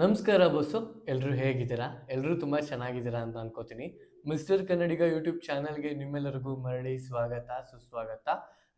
ನಮಸ್ಕಾರ ಬಸ್ಸು ಎಲ್ಲರೂ ಹೇಗಿದ್ದೀರಾ? ಎಲ್ಲರೂ ತುಂಬ ಚೆನ್ನಾಗಿದ್ದೀರಾ ಅಂತ ಅನ್ಕೋತೀನಿ. ಮಿಸ್ಟರ್ ಕನ್ನಡಿಗ ಯೂಟ್ಯೂಬ್ ಚಾನಲ್ಗೆ ನಿಮ್ಮೆಲ್ಲರಿಗೂ ಮರಳಿ ಸ್ವಾಗತ, ಸುಸ್ವಾಗತ.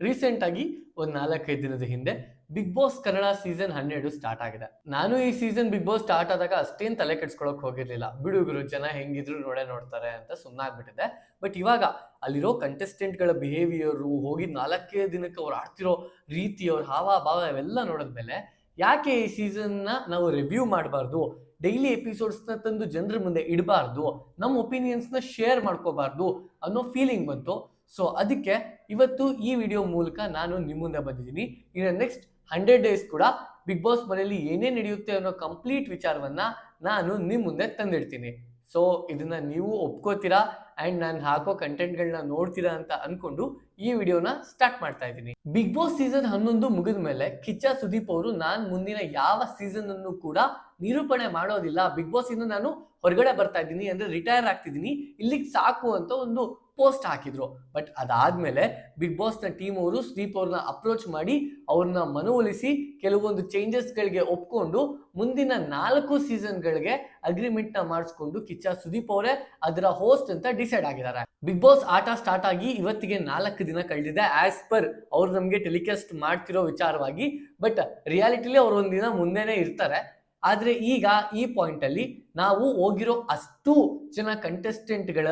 ರೀಸೆಂಟ್ ಆಗಿ ಒಂದು ನಾಲ್ಕೈದು ದಿನದ ಹಿಂದೆ ಬಿಗ್ ಬಾಸ್ ಕನ್ನಡ ಸೀಸನ್ ಹನ್ನೆರಡು ಸ್ಟಾರ್ಟ್ ಆಗಿದೆ. ನಾನು ಈ ಸೀಸನ್ ಬಿಗ್ ಬಾಸ್ ಸ್ಟಾರ್ಟ್ ಆದಾಗ ಅಷ್ಟೇನು ತಲೆ ಕೆಡ್ಸ್ಕೊಳಕ್ ಹೋಗಿರ್ಲಿಲ್ಲ. ಬಿಡುಗರು ಜನ ಹೆಂಗಿದ್ರು ನೋಡೇ ನೋಡ್ತಾರೆ ಅಂತ ಸುಮ್ಮನಾಗ್ಬಿಟ್ಟಿದೆ ಬಟ್ ಇವಾಗ ಅಲ್ಲಿರೋ ಕಂಟೆಸ್ಟೆಂಟ್ಗಳ ಬಿಹೇವಿಯರು ಹೋಗಿ ನಾಲ್ಕೇ ದಿನಕ್ಕೆ ಅವ್ರು ಆಡ್ತಿರೋ ರೀತಿ, ಅವ್ರ ಹಾವ ಭಾವ ಇವೆಲ್ಲ ನೋಡಿದ್ಮೇಲೆ ಯಾಕೆ ಈ ಸೀಸನ್ನ ನಾವು ರಿವ್ಯೂ ಮಾಡಬಾರ್ದು? ಡೈಲಿ ಎಪಿಸೋಡ್ಸ್ನ ತಂದು ಜನರ ಮುಂದೆ ಇಡಬಾರ್ದು? ನಮ್ಮ ಒಪಿನಿಯನ್ಸ್ನ ಶೇರ್ ಮಾಡ್ಕೋಬಾರ್ದು ಅನ್ನೋ ಫೀಲಿಂಗ್ ಬಂತು. ಸೊ ಅದಕ್ಕೆ ಇವತ್ತು ಈ ವಿಡಿಯೋ ಮೂಲಕ ನಾನು ನಿಮ್ಮ ಮುಂದೆ ಬಂದಿದ್ದೀನಿ. ಇನ್ನು ನೆಕ್ಸ್ಟ್ ಹಂಡ್ರೆಡ್ ಡೇಸ್ ಕೂಡ ಬಿಗ್ ಬಾಸ್ ಮನೆಯಲ್ಲಿ ಏನೇ ನಡೆಯುತ್ತೆ ಅನ್ನೋ ಕಂಪ್ಲೀಟ್ ವಿಚಾರವನ್ನ ನಾನು ನಿಮ್ಮ ಮುಂದೆ ತಂದಿಡ್ತೀನಿ. ಸೊ ಇದನ್ನ ನೀವು ಒಪ್ಕೋತೀರಾ? ಅಂಡ್ ನಾನು ಹಾಕೋ ಕಂಟೆಂಟ್ಗಳನ್ನ ನೋಡ್ತೀರಾ ಅಂತ ಅಂದ್ಕೊಂಡು ಈ ವಿಡಿಯೋನ ಸ್ಟಾರ್ಟ್ ಮಾಡ್ತಾ ಇದ್ದೀನಿ. ಬಿಗ್ ಬಾಸ್ ಸೀಸನ್ ಹನ್ನೊಂದು ಮುಗಿದ ಮೇಲೆ ಕಿಚ್ಚ ಸುದೀಪ್ ಅವರು ನಾನು ಮುಂದಿನ ಯಾವ ಸೀಸನ್ ಅನ್ನು ಕೂಡ ನಿರೂಪಣೆ ಮಾಡೋದಿಲ್ಲ. ಬಿಗ್ ಬಾಸ್ ಇಂದ ನಾನು ಹೊರಗಡೆ ಬರ್ತಾ ಇದ್ದೀನಿ, ಅಂದ್ರೆ ರಿಟೈರ್ ಆಗ್ತಿದ್ದೀನಿ. ಇಲ್ಲಿಗೆ ಸಾಕು ಅಂತ ಒಂದು ಪೋಸ್ಟ್ ಹಾಕಿದ್ರು. ಬಟ್ ಅದಾದ್ಮೇಲೆ ಬಿಗ್ ಬಾಸ್ನ ಟೀಮ್ ಅವರು ಸುದೀಪ್ ಅವ್ರನ್ನ ಅಪ್ರೋಚ್ ಮಾಡಿ ಅವ್ರನ್ನ ಮನವೊಲಿಸಿ ಕೆಲವೊಂದು ಚೇಂಜಸ್ ಗಳಿಗೆ ಒಪ್ಕೊಂಡು ಮುಂದಿನ ನಾಲ್ಕು ಸೀಸನ್ಗಳಿಗೆ ಅಗ್ರಿಮೆಂಟ್ನ ಮಾಡಿಸ್ಕೊಂಡು ಕಿಚ್ಚ ಸುದೀಪ್ ಅವರೇ ಅದರ ಹೋಸ್ಟ್ ಅಂತ ಡಿಸೈಡ್ ಆಗಿದ್ದಾರೆ. ಬಿಗ್ ಬಾಸ್ ಆಟ ಸ್ಟಾರ್ಟ್ ಆಗಿ ಇವತ್ತಿಗೆ ನಾಲ್ಕು ದಿನ ಕಳೆದಿದೆ ಆಸ್ ಪರ್ ಅವ್ರು ನಮಗೆ ಟೆಲಿಕಾಸ್ಟ್ ಮಾಡ್ತಿರೋ ವಿಚಾರವಾಗಿ. ಬಟ್ ರಿಯಾಲಿಟಿಲಿ ಅವ್ರು ಒಂದಿನ ಮುಂದೆನೆ ಇರ್ತಾರೆ. ಆದ್ರೆ ಈಗ ಈ ಪಾಯಿಂಟ್ ಅಲ್ಲಿ ನಾವು ಹೋಗಿರೋ ಅಷ್ಟು ಜನ ಕಂಟೆಸ್ಟೆಂಟ್ಗಳ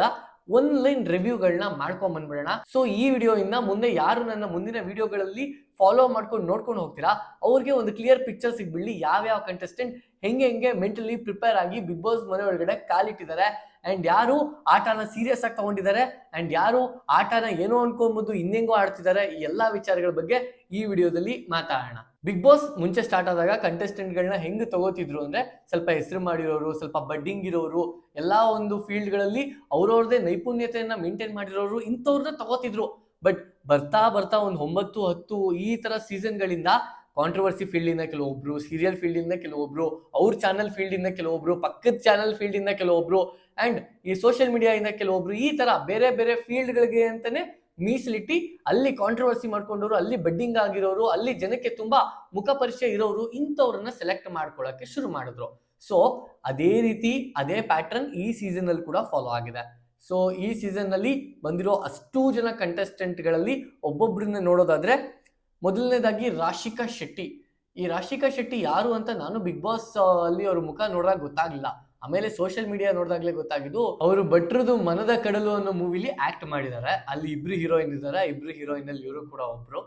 ಲೈನ್ ರಿವ್ಯೂಗಳನ್ನ ಮಾಡ್ಕೊಂಡ್ ಬಂದ್ಬಿಡೋಣ. ಸೊ ಈ ವಿಡಿಯೋ ಇಂದ ಮುಂದೆ ಯಾರು ನನ್ನ ಮುಂದಿನ ವಿಡಿಯೋಗಳಲ್ಲಿ ಫಾಲೋ ಮಾಡ್ಕೊಂಡು ನೋಡ್ಕೊಂಡು ಹೋಗ್ತೀರಾ? ಅವ್ರಿಗೆ ಒಂದು ಕ್ಲಿಯರ್ ಪಿಕ್ಚರ್ ಸಿಗ್ಬಿಡ್ಲಿ. ಯಾವ್ಯಾವ ಕಂಟೆಸ್ಟೆಂಟ್ ಹೆಂಗೆ ಹೆಂಗೆ ಮೆಂಟಲಿ ಪ್ರಿಪೇರ್ ಆಗಿ ಬಿಗ್ ಬಾಸ್ ಮನೆ ಒಳಗಡೆ ಕಾಲಿಟ್ಟಿದ್ದಾರೆ. ಅಂಡ್ ಯಾರು ಆಟನ ಸೀರಿಯಸ್ ಆಗಿ ತಗೊಂಡಿದ್ದಾರೆ? ಅಂಡ್ ಯಾರು ಆಟನ ಏನೋ ಅನ್ಕೊಂಬುದು ಇನ್ನೆಂಗೋ ಆಡ್ತಿದ್ದಾರೆ? ಈ ಎಲ್ಲಾ ವಿಚಾರಗಳ ಬಗ್ಗೆ ಈ ವಿಡಿಯೋದಲ್ಲಿ ಮಾತಾಡೋಣ. ಬಿಗ್ ಬಾಸ್ ಮುಂಚೆ ಸ್ಟಾರ್ಟ್ ಆದಾಗ ಕಂಟೆಸ್ಟೆಂಟ್ಗಳನ್ನ ಹೆಂಗ್ ತಗೋತಿದ್ರು ಅಂದ್ರೆ ಸ್ವಲ್ಪ ಹೆಸರು ಮಾಡಿರೋರು, ಸ್ವಲ್ಪ ಬಡ್ಡಿಂಗ್ ಇರೋರು, ಎಲ್ಲಾ ಒಂದು ಫೀಲ್ಡ್ಗಳಲ್ಲಿ ಅವ್ರವ್ರದೇ ನೈಪುಣ್ಯತೆಯನ್ನ ಮೇಂಟೈನ್ ಮಾಡಿರೋರು ಇಂಥವ್ರನ್ನ ತಗೋತಿದ್ರು. ಬಟ್ ಬರ್ತಾ ಬರ್ತಾ ಒಂದು ಒಂಬತ್ತು, ಹತ್ತು ಈ ತರ ಸೀಸನ್ಗಳಿಂದ ಕಾಂಟ್ರವರ್ಸಿ ಫೀಲ್ಡ್ ಇಂದ ಕೆಲವೊಬ್ರು ಸೀರಿಯಲ್ ಫೀಲ್ಡ್ ಇಂದ ಕೆಲವೊಬ್ರು, ಅವ್ರ ಚಾನಲ್ ಫೀಲ್ಡ್ ಇಂದ ಕೆಲವೊಬ್ರು, ಪಕ್ಕದ ಚಾನಲ್ ಫೀಲ್ಡ್ ಇಂದ ಕೆಲವೊಬ್ರು ಅಂಡ್ ಈ ಸೋಷಿಯಲ್ ಮೀಡಿಯಾ ಇಂದ ಕೆಲವೊಬ್ರು ಈ ತರ ಬೇರೆ ಬೇರೆ ಫೀಲ್ಡ್ಗಳಿಗೆ ಅಂತಾನೆ ಮೀಸಲಿಟ್ಟಿ ಅಲ್ಲಿ ಕಾಂಟ್ರವರ್ಸಿ ಮಾಡ್ಕೊಂಡವರು, ಅಲ್ಲಿ ಬೆಡ್ಡಿಂಗ್ ಆಗಿರೋರು, ಅಲ್ಲಿ ಜನಕ್ಕೆ ತುಂಬಾ ಮುಖ ಪರಿಚಯ ಇರೋರು ಇಂಥವ್ರನ್ನ ಸೆಲೆಕ್ಟ್ ಮಾಡ್ಕೊಳ್ಳೋಕೆ ಶುರು ಮಾಡಿದ್ರು. ಸೊ ಅದೇ ರೀತಿ ಅದೇ ಪ್ಯಾಟರ್ನ್ ಈ ಸೀಸನ್ ಅಲ್ಲಿ ಕೂಡ ಫಾಲೋ ಆಗಿದೆ. ಸೊ ಈ ಸೀಸನ್ನಲ್ಲಿ ಬಂದಿರೋ ಅಷ್ಟೂ ಜನ ಕಂಟೆಸ್ಟೆಂಟ್ಗಳಲ್ಲಿ ಒಬ್ಬೊಬ್ಬರನ್ನ ನೋಡೋದಾದ್ರೆ ಮೊದಲನೇದಾಗಿ ರಾಶಿಕಾ ಶೆಟ್ಟಿ. ಈ ರಾಶಿಕಾ ಶೆಟ್ಟಿ ಯಾರು ಅಂತ ನಾನು ಬಿಗ್ ಬಾಸ್ ಅಲ್ಲಿ ಅವ್ರ ಮುಖ ನೋಡಿದಾಗ ಗೊತ್ತಾಗ್ಲಿಲ್ಲ. ಆಮೇಲೆ ಸೋಷಿಯಲ್ ಮೀಡಿಯಾ ನೋಡಿದಾಗ್ಲೇ ಗೊತ್ತಾಗಿದ್ದು ಅವರು ಭಟ್ರದು ಮನದ ಕಡಲು ಅನ್ನೋ ಮೂವಿಲಿ ಆಕ್ಟ್ ಮಾಡಿದ್ದಾರೆ ಅಲ್ಲಿ ಇಬ್ರು ಹೀರೋಯಿನ್ ಇದ್ದಾರೆ. ಇಬ್ರು ಹೀರೋಯಿನ್ ಅಲ್ಲಿ ಇವರು ಕೂಡ ಒಬ್ರು.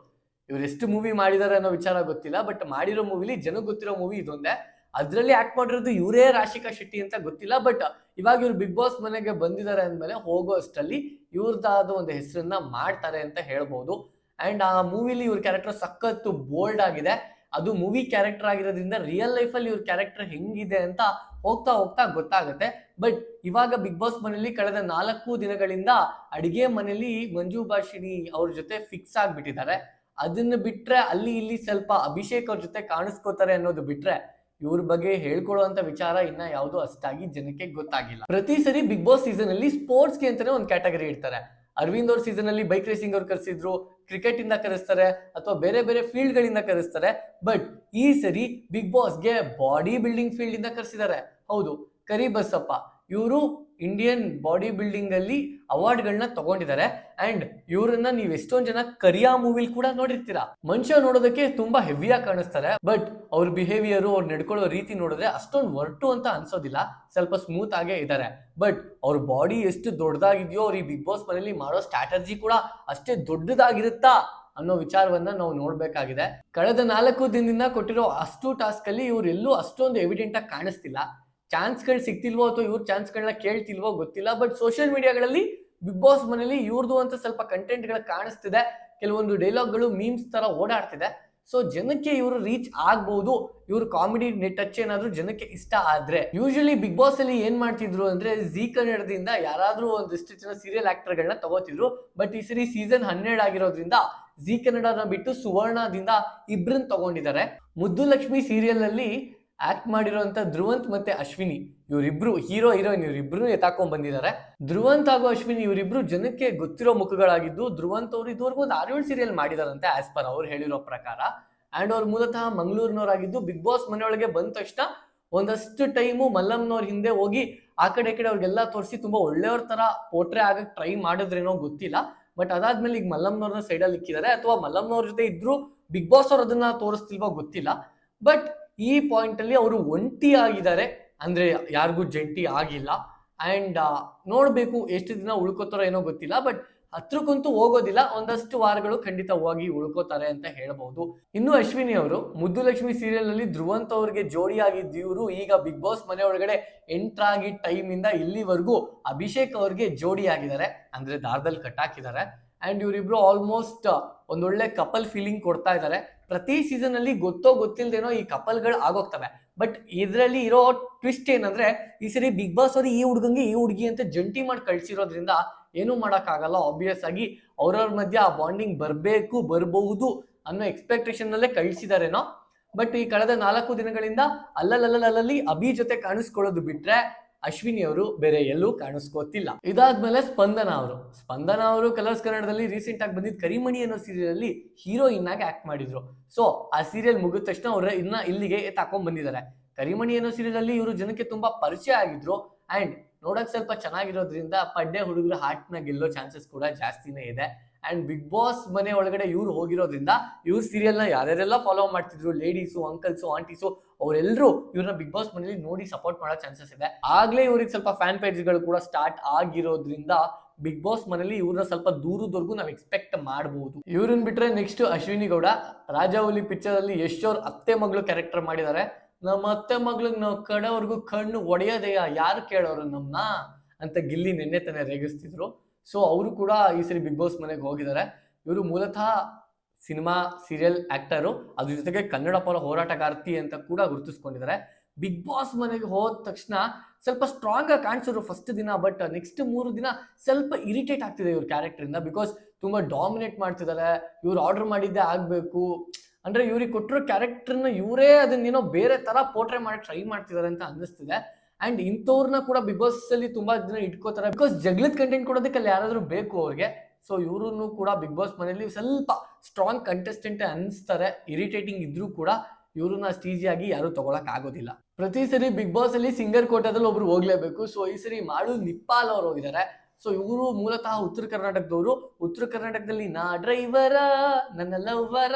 ಇವ್ರು ಎಷ್ಟು ಮೂವಿ ಮಾಡಿದ್ದಾರೆ ಅನ್ನೋ ವಿಚಾರ ಗೊತ್ತಿಲ್ಲ ಬಟ್ ಮಾಡಿರೋ ಮೂವಿಲಿ ಜನಕ್ಕೆ ಗೊತ್ತಿರೋ ಮೂವಿ ಇದೊಂದೇ. ಅದರಲ್ಲಿ ಆಕ್ಟ್ ಮಾಡಿರೋದು ಇವರೇ ರಾಶಿಕಾ ಶೆಟ್ಟಿ ಅಂತ ಗೊತ್ತಿಲ್ಲ ಬಟ್ ಇವಾಗ ಇವ್ರು ಬಿಗ್ ಬಾಸ್ ಮನೆಗೆ ಬಂದಿದ್ದಾರೆ ಅಂದಮೇಲೆ ಹೋಗೋ ಅಷ್ಟರಲ್ಲಿ ಇವ್ರದ್ದಾದ ಒಂದು ಹೆಸರನ್ನ ಮಾಡ್ತಾರೆ ಅಂತ ಹೇಳ್ಬೋದು. ಅಂಡ್ ಆ ಮೂವಿಲಿ ಇವ್ರ ಕ್ಯಾರೆಕ್ಟರ್ ಸಖತ್ತು ಬೋಲ್ಡ್ ಆಗಿದೆ. ಅದು ಮೂವಿ ಕ್ಯಾರೆಕ್ಟರ್ ಆಗಿರೋದ್ರಿಂದ ರಿಯಲ್ ಲೈಫಲ್ಲಿ ಇವ್ರ ಕ್ಯಾರೆಕ್ಟರ್ ಹೆಂಗಿದೆ ಅಂತ ಹೋಗ್ತಾ ಹೋಗ್ತಾ ಗೊತ್ತಾಗುತ್ತೆ. ಬಟ್ ಇವಾಗ ಬಿಗ್ ಬಾಸ್ ಮನೆಯಲ್ಲಿ ಕಳೆದ ನಾಲ್ಕು ದಿನಗಳಿಂದ ಅಡಿಗೆ ಮನೆಯಲ್ಲಿ ಮಂಜು ಭಾಷಿಣಿ ಅವ್ರ ಜೊತೆ ಫಿಕ್ಸ್ ಆಗಿಬಿಟ್ಟಿದ್ದಾರೆ. ಅದನ್ನ ಬಿಟ್ರೆ ಅಲ್ಲಿ ಇಲ್ಲಿ ಸ್ವಲ್ಪ ಅಭಿಷೇಕ್ ಅವ್ರ ಜೊತೆ ಕಾಣಿಸ್ಕೋತಾರೆ ಅನ್ನೋದು ಬಿಟ್ರೆ ಇವ್ರ ಬಗ್ಗೆ ಹೇಳ್ಕೊಳ್ಳುವಂತ ವಿಚಾರ ಇನ್ನ ಯಾವುದು ಅಷ್ಟಾಗಿ ಜನಕ್ಕೆ ಗೊತ್ತಾಗಿಲ್ಲ. ಪ್ರತಿ ಸರಿ ಬಿಗ್ ಬಾಸ್ ಸೀಸನ್ ಅಲ್ಲಿ ಸ್ಪೋರ್ಟ್ಸ್ಗೆ ಅಂತಾನೆ ಒಂದು ಕ್ಯಾಟಗರಿ ಇಡ್ತಾರೆ. ಅರವಿಂದ್ ಅವ್ರ ಸೀಸನ್ ಅಲ್ಲಿ ಬೈಕ್ ರೇಸಿಂಗ್ ಅವ್ರು ಕರೆಸಿದ್ರು ಕ್ರಿಕೆಟ್ ಇಂದ ಕರೆಸ್ತಾರೆ ಅಥವಾ ಬೇರೆ ಬೇರೆ ಫೀಲ್ಡ್ ಗಳಿಂದ ಕರೆಸ್ತಾರೆ. ಬಟ್ ಈ ಸರಿ ಬಿಗ್ ಬಾಸ್ಗೆ ಬಾಡಿ ಬಿಲ್ಡಿಂಗ್ ಫೀಲ್ಡ್ ಇಂದ ಕರೆಸಿದ್ದಾರೆ. ಹೌದು ಕರಿ ಬಸಪ್ಪ ಇವರು ಇಂಡಿಯನ್ ಬಾಡಿ ಬಿಲ್ಡಿಂಗ್ ಅಲ್ಲಿ ಅವಾರ್ಡ್ ಗಳನ್ನ ತಗೊಂಡಿದ್ದಾರೆ. ಅಂಡ್ ಇವರನ್ನ ನೀವು ಎಷ್ಟೊಂದ್ ಜನ ಕರಿಯಾ ಮೂವಿಲ್ ಕೂಡ ನೋಡಿರ್ತೀರಾ. ಮನುಷ್ಯ ನೋಡೋದಕ್ಕೆ ತುಂಬಾ ಹೆವಿಯಾಗಿ ಕಾಣಿಸ್ತಾರೆ. ಬಟ್ ಅವ್ರ ಬಿಹೇವಿಯರ್ ಅವ್ರು ನಡ್ಕೊಳ್ಳೋ ರೀತಿ ನೋಡಿದ್ರೆ ಅಷ್ಟೊಂದು ಒರ್ಟು ಅಂತ ಅನ್ಸೋದಿಲ್ಲ. ಸ್ವಲ್ಪ ಸ್ಮೂತ್ ಆಗೇ ಇದ್ದಾರೆ ಬಟ್ ಅವ್ರ ಬಾಡಿ ಎಷ್ಟು ದೊಡ್ಡದಾಗಿದೆಯೋ, ಅವ್ರ ಈ ಬಿಗ್ ಬಾಸ್ ಮನೆಯಲ್ಲಿ ಮಾಡೋ ಸ್ಟ್ರಾಟಜಿ ಕೂಡ ಅಷ್ಟೇ ದೊಡ್ಡದಾಗಿರುತ್ತಾ ಅನ್ನೋ ವಿಚಾರವನ್ನ ನಾವು ನೋಡ್ಬೇಕಾಗಿದೆ. ಕಳೆದ ನಾಲ್ಕು ದಿನದಿಂದ ಕೊಟ್ಟಿರೋ ಅಷ್ಟು ಟಾಸ್ಕ್ ಅಲ್ಲಿ ಇವರೆಲ್ಲೂ ಅಷ್ಟೊಂದು ಎವಿಡೆಂಟ್ ಆಗಿ ಕಾಣಿಸ್ತಿಲ್ಲ. ಚಾನ್ಸ್ಗಳು ಸಿಗ್ತಿಲ್ವೋ ಅಥವಾ ಇವ್ರ ಚಾನ್ಸ್ಗಳನ್ನ ಕೇಳ್ತಿಲ್ವೋ ಗೊತ್ತಿಲ್ಲ, ಬಟ್ ಸೋಷಿಯಲ್ ಮೀಡಿಯಾಗಳಲ್ಲಿ ಬಿಗ್ ಬಾಸ್ ಮನೆಯಲ್ಲಿ ಇವ್ರದ್ದು ಅಂತ ಸ್ವಲ್ಪ ಕಂಟೆಂಟ್ಗಳು ಕಾಣಿಸ್ತಿದೆ. ಕೆಲವೊಂದು ಡೈಲಾಗ್ಗಳು ಮೀಮ್ಸ್ ತರ ಓಡಾಡ್ತಿದೆ. ಸೊ ಜನಕ್ಕೆ ಇವರು ರೀಚ್ ಆಗ್ಬಹುದು ಇವ್ರ ಕಾಮಿಡಿ ಟಚ್ ಏನಾದರೂ ಜನಕ್ಕೆ ಇಷ್ಟ ಆದ್ರೆ. ಯೂಶಲಿ ಬಿಗ್ ಬಾಸ್ ಅಲ್ಲಿ ಏನ್ ಮಾಡ್ತಿದ್ರು ಅಂದ್ರೆ ಜಿ ಕನ್ನಡದಿಂದ ಯಾರಾದ್ರೂ ಒಂದಿಷ್ಟು ಜನ ಸೀರಿಯಲ್ ಆಕ್ಟರ್ಗಳನ್ನ ತಗೋತಿದ್ರು. ಬಟ್ ಈ ಸರಿ ಸೀಸನ್ ಹನ್ನೆರಡು ಆಗಿರೋದ್ರಿಂದ ಜಿ ಕನ್ನಡನ ಬಿಟ್ಟು ಸುವರ್ಣದಿಂದ ಇಬ್ರನ್ನ ತಗೊಂಡಿದ್ದಾರೆ. ಮುದ್ದು ಲಕ್ಷ್ಮಿ ಸೀರಿಯಲ್ ಅಲ್ಲಿ ಆಕ್ಟ್ ಮಾಡಿರುವಂತ ಧ್ರುವಂತ್ ಮತ್ತೆ ಅಶ್ವಿನಿ, ಇವರಿಬ್ರು ಹೀರೋ ಹೀರೋಯಿನ್ ಇವರಿಬ್ರು ಎತ್ತಾಕೊಂಡ್ ಬಂದಿದ್ದಾರೆ ಧ್ರುವಂತ್ ಹಾಗೂ ಅಶ್ವಿನಿ ಇವರಿಬ್ರು ಜನಕ್ಕೆ ಗೊತ್ತಿರೋ ಮುಖಗಳಾಗಿದ್ದು ಧ್ರುವಂತ್ ಅವರು ಇದುವರೆಗೂ ಒಂದು ಆರೇಳು ಸೀರಿಯಲ್ ಮಾಡಿದಾರಂತೆ ಆಸ್ ಪರ್ ಅವ್ರು ಹೇಳಿರೋ ಪ್ರಕಾರ. ಅಂಡ್ ಅವ್ರು ಮೂಲತಃ ಮಂಗಳೂರಿನವರಾಗಿದ್ದು ಬಿಗ್ ಬಾಸ್ ಮನೆಯೊಳಗೆ ಬಂದ ತಕ್ಷಣ ಒಂದಷ್ಟು ಟೈಮು ಮಲ್ಲಮ್ನವ್ರ ಹಿಂದೆ ಹೋಗಿ ಆ ಕಡೆ ಕಡೆ ಅವ್ರಿಗೆಲ್ಲ ತೋರಿಸಿ ತುಂಬಾ ಒಳ್ಳೆಯವ್ರ ತರ ಪೋಟ್ರೆ ಆಗಕ್ಕೆ ಟ್ರೈ ಮಾಡಿದ್ರೇನೋ ಗೊತ್ತಿಲ್ಲ. ಬಟ್ ಅದಾದ್ಮೇಲೆ ಈಗ ಮಲ್ಲಮ್ನವ್ರನ್ನ ಸೈಡಲ್ಲಿ ಇಕ್ಕಿದ್ದಾರೆ. ಅಥವಾ ಮಲ್ಲಮ್ನವ್ರ ಜೊತೆ ಇದ್ರು ಬಿಗ್ ಬಾಸ್ ಅವ್ರು ಅದನ್ನ ತೋರಿಸ್ತಿಲ್ವೋ ಗೊತ್ತಿಲ್ಲ. ಬಟ್ ಈ ಪಾಯಿಂಟ್ ಅಲ್ಲಿ ಅವರು ಒಂಟಿ ಆಗಿದ್ದಾರೆ ಅಂದ್ರೆ ಯಾರಿಗೂ ಜಂಟಿ ಆಗಿಲ್ಲ. ಅಂಡ್ ನೋಡ್ಬೇಕು ಎಷ್ಟು ದಿನ ಉಳ್ಕೋತಾರೋ ಏನೋ ಗೊತ್ತಿಲ್ಲ. ಬಟ್ ಹತ್ರಕ್ಕಂತೂ ಹೋಗೋದಿಲ್ಲ. ಒಂದಷ್ಟು ವಾರಗಳು ಖಂಡಿತ ಹೋಗಿ ಉಳ್ಕೋತಾರೆ ಅಂತ ಹೇಳಬಹುದು ಇನ್ನು ಅಶ್ವಿನಿ ಅವರು ಮುದ್ದು ಲಕ್ಷ್ಮಿ ಸೀರಿಯಲ್ನಲ್ಲಿ ಧ್ರುವಂತ್ ಅವ್ರಿಗೆ ಜೋಡಿಯಾಗಿದ್ದ ಇವರು ಈಗ ಬಿಗ್ ಬಾಸ್ ಮನೆ ಒಳಗಡೆ ಎಂಟ್ರಾಗಿ ಟೈಮ್ ಇಂದ ಇಲ್ಲಿವರೆಗೂ ಅಭಿಷೇಕ್ ಅವ್ರಿಗೆ ಜೋಡಿ ಆಗಿದ್ದಾರೆ ಅಂದ್ರೆ ದಾರದಲ್ಲಿ ಕಟ್ಟಾಕಿದ್ದಾರೆ ಅಂಡ್ ಇವರಿಬ್ರು ಆಲ್ಮೋಸ್ಟ್ ಒಂದೊಳ್ಳೆ ಕಪಲ್ ಫೀಲಿಂಗ್ ಕೊಡ್ತಾ ಇದ್ದಾರೆ. ಪ್ರತಿ ಸೀಸನ್ ಅಲ್ಲಿ ಗೊತ್ತೋ ಗೊತ್ತಿಲ್ದೇನೋ ಈ ಕಪಲ್ಗಳು ಆಗೋಗ್ತವೆ. ಬಟ್ ಇದರಲ್ಲಿ ಇರೋ ಟ್ವಿಸ್ಟ್ ಏನಂದ್ರೆ, ಈ ಸರಿ ಬಿಗ್ ಬಾಸ್ ಅವರು ಈ ಹುಡುಗಂಗೆ ಈ ಹುಡುಗಿ ಅಂತ ಜಂಟಿ ಮಾಡಿ ಕಳ್ಸಿರೋದ್ರಿಂದ ಏನು ಮಾಡೋಕ್ಕಾಗಲ್ಲ. ಆಬ್ವಿಯಸ್ ಆಗಿ ಅವ್ರವ್ರ ಮಧ್ಯ ಆ ಬಾಂಡಿಂಗ್ ಬರಬೇಕು, ಬರಬಹುದು ಅನ್ನೋ ಎಕ್ಸ್ಪೆಕ್ಟೇಷನ್ ನಲ್ಲೇ ಕಳಿಸಿದಾರೇನೋ. ಬಟ್ ಈ ಕಳೆದ ನಾಲ್ಕು ದಿನಗಳಿಂದ ಅಲ್ಲಲ್ಲಲ್ಲಲ್ಲಿ ಅಭಿ ಜೊತೆ ಕಾಣಿಸ್ಕೊಳ್ಳೋದು ಬಿಟ್ರೆ ಅಶ್ವಿನಿ ಅವರು ಬೇರೆ ಎಲ್ಲೂ ಕಾಣಿಸ್ಕೋತಿಲ್ಲ. ಇದಾದ್ಮೇಲೆ ಸ್ಪಂದನ ಅವರು. ಸ್ಪಂದನ ಅವರು ಕಲರ್ಸ್ ಕನ್ನಡದಲ್ಲಿ ರೀಸೆಂಟ್ ಆಗಿ ಬಂದಿದ್ದ ಕರಿಮಣಿ ಅನ್ನೋ ಸೀರಿಯಲ್ ಅಲ್ಲಿ ಹೀರೋಯಿನ್ ಆಗಿ ಆಕ್ಟ್ ಮಾಡಿದ್ರು. ಸೊ ಆ ಸೀರಿಯಲ್ ಮುಗಿದ ತಕ್ಷಣ ಅವರು ಇನ್ನ ಇಲ್ಲಿಗೆ ತಾಕೊಂಡ್ ಬಂದಿದ್ದಾರೆ ಕರಿಮಣಿ ಅನ್ನೋ ಸೀರಿಯಲ್ ಅಲ್ಲಿ ಇವರು ಜನಕ್ಕೆ ತುಂಬಾ ಪರಿಚಯ ಆಗಿದ್ರು. ಅಂಡ್ ನೋಡಕ್ ಸ್ವಲ್ಪ ಚೆನ್ನಾಗಿರೋದ್ರಿಂದ ಪಡ್ಡೆ ಹುಡುಗರ ನ ಗೆಲ್ಲೋ ಚಾನ್ಸಸ್ ಕೂಡ ಜಾಸ್ತಿನೇ ಇದೆ. ಅಂಡ್ ಬಿಗ್ ಬಾಸ್ ಮನೆ ಒಳಗಡೆ ಇವ್ರು ಹೋಗಿರೋದ್ರಿಂದ ಇವ್ರ ಸೀರಿಯಲ್ನ ಯಾರ್ಯಾರೆಲ್ಲ ಫಾಲೋ ಮಾಡ್ತಿದ್ರು? ಲೇಡೀಸು ಅಂಕಲ್ಸು ಆಂಟೀಸು ಅವರೆಲ್ಲರೂ ಇವ್ರನ್ನ ಬಿಗ್ ಬಾಸ್ ಮನೇಲಿ ನೋಡಿ ಸಪೋರ್ಟ್ ಮಾಡೋ ಚಾನ್ಸಸ್ ಇದೆ. ಆಗ್ಲೇ ಇವ್ರಿಗೆ ಸ್ವಲ್ಪ ಫ್ಯಾನ್ ಪೇಜ್ಗಳು ಕೂಡ ಸ್ಟಾರ್ಟ್ ಆಗಿರೋದ್ರಿಂದ ಬಿಗ್ ಬಾಸ್ ಮನೇಲಿ ಇವ್ರನ್ನ ಸ್ವಲ್ಪ ದೂರದವರೆಗೂ ನಾವು ಎಕ್ಸ್ಪೆಕ್ಟ್ ಮಾಡಬಹುದು ಇವ್ರನ್ನ ಬಿಟ್ರೆ ನೆಕ್ಸ್ಟ್ ಅಶ್ವಿನಿ ಗೌಡ ರಾಜಾವಲಿ ಪಿಕ್ಚರ್ ಅಲ್ಲಿ ಯಶೋರ್ ಅತ್ತೆ ಮಗಳು ಕ್ಯಾರೆಕ್ಟರ್ ಮಾಡಿದ್ದಾರೆ ನಮ್ಮ ಅತ್ತೆ ಮಗಳಿಗೆ ನಾವು ಕಡೆವರೆಗೂ ಕಣ್ಣು ಒಡೆಯೋದೆಯಾ? ಯಾರು ಕೇಳೋರು ನಮ್ಮನ್ನ ಅಂತ ಗಿಲ್ಲಿ ನಿನ್ನೆ ತಾನೇ ರೇಗಿಸ್ತಿದ್ರು. ಸೊ ಅವರು ಕೂಡ ಈ ಸರಿ ಬಿಗ್ ಬಾಸ್ ಮನೆಗೆ ಹೋಗಿದ್ದಾರೆ ಇವರು ಮೂಲತಃ ಸಿನಿಮಾ, ಸೀರಿಯಲ್, ಆಕ್ಟರು, ಅದ್ರ ಜೊತೆಗೆ ಕನ್ನಡ ಪರ ಹೋರಾಟಗಾರ್ತಿ ಅಂತ ಕೂಡ ಗುರುತಿಸ್ಕೊಂಡಿದ್ದಾರೆ. ಬಿಗ್ ಬಾಸ್ ಮನೆಗೆ ಹೋದ ತಕ್ಷಣ ಸ್ವಲ್ಪ ಸ್ಟ್ರಾಂಗ್ ಆಗಿ ಕಾಣಿಸಿದ್ರು ಫಸ್ಟ್ ದಿನ ಬಟ್ ನೆಕ್ಸ್ಟ್ ಮೂರು ದಿನ ಸ್ವಲ್ಪ ಇರಿಟೇಟ್ ಆಗ್ತಿದೆ ಇವ್ರ ಕ್ಯಾರೆಕ್ಟರ್ ಇಂದ ಬಿಕಾಸ್ ತುಂಬಾ ಡಾಮಿನೇಟ್ ಮಾಡ್ತಿದ್ದಾರೆ ಇವ್ರು ಆರ್ಡರ್ ಮಾಡಿದ್ದೆ ಆಗಬೇಕು. ಅಂದ್ರೆ ಇವ್ರಿಗೆ ಕೊಟ್ಟಿರೋ ಕ್ಯಾರೆಕ್ಟರ್ನ ಇವರೇ ಅದನ್ನೇನೋ ಬೇರೆ ತರ ಪೋರ್ಟ್ರೇ ಮಾಡಿ ಟ್ರೈ ಮಾಡ್ತಿದ್ದಾರೆ ಅಂತ ಅನ್ನಿಸ್ತಿದೆ. ಅಂಡ್ ಇಂಥವ್ರನ್ನ ಕೂಡ ಬಿಗ್ ಬಾಸ್ ಅಲ್ಲಿ ತುಂಬಾ ದಿನ ಇಟ್ಕೋತಾರೆ. ಬಿಕಾಸ್ ಜಗ್ಲದ ಕಂಟೆಂಟ್ ಕೊಡೋದಕ್ಕೆ ಅಲ್ಲಿ ಯಾರಾದ್ರೂ ಬೇಕು ಅವ್ರಿಗೆ. ಸೊ ಇವ್ರೂ ಕೂಡ ಬಿಗ್ ಬಾಸ್ ಮನೆಯಲ್ಲಿ ಸ್ವಲ್ಪ ಸ್ಟ್ರಾಂಗ್ ಕಂಟೆಸ್ಟೆಂಟ್ ಅನಿಸ್ತಾರೆ. ಇರಿಟೇಟಿಂಗ್ ಇದ್ರೂ ಕೂಡ ಇವ್ರನ್ನ ಸ್ಟೀಜಿಯಾಗಿ ಯಾರು ತಗೊಳಕ್ ಆಗೋದಿಲ್ಲ. ಪ್ರತಿ ಸರಿ ಬಿಗ್ ಬಾಸ್ ಅಲ್ಲಿ ಸಿಂಗರ್ ಕೋಟಾದಲ್ಲಿ ಒಬ್ರು ಹೋಗ್ಲೇಬೇಕು. ಸೊ ಈ ಸರಿ ಮಾಡು, ನಿಪ್ಪಾಲ್ ಅವ್ರು ಹೋಗಿದ್ದಾರೆ. ಸೊ ಇವರು ಮೂಲತಃ ಉತ್ತರ ಕರ್ನಾಟಕದವರು. ಉತ್ತರ ಕರ್ನಾಟಕದಲ್ಲಿ ನಾ ಡ್ರೈವರ ನನ್ನ ಲವ್ವರ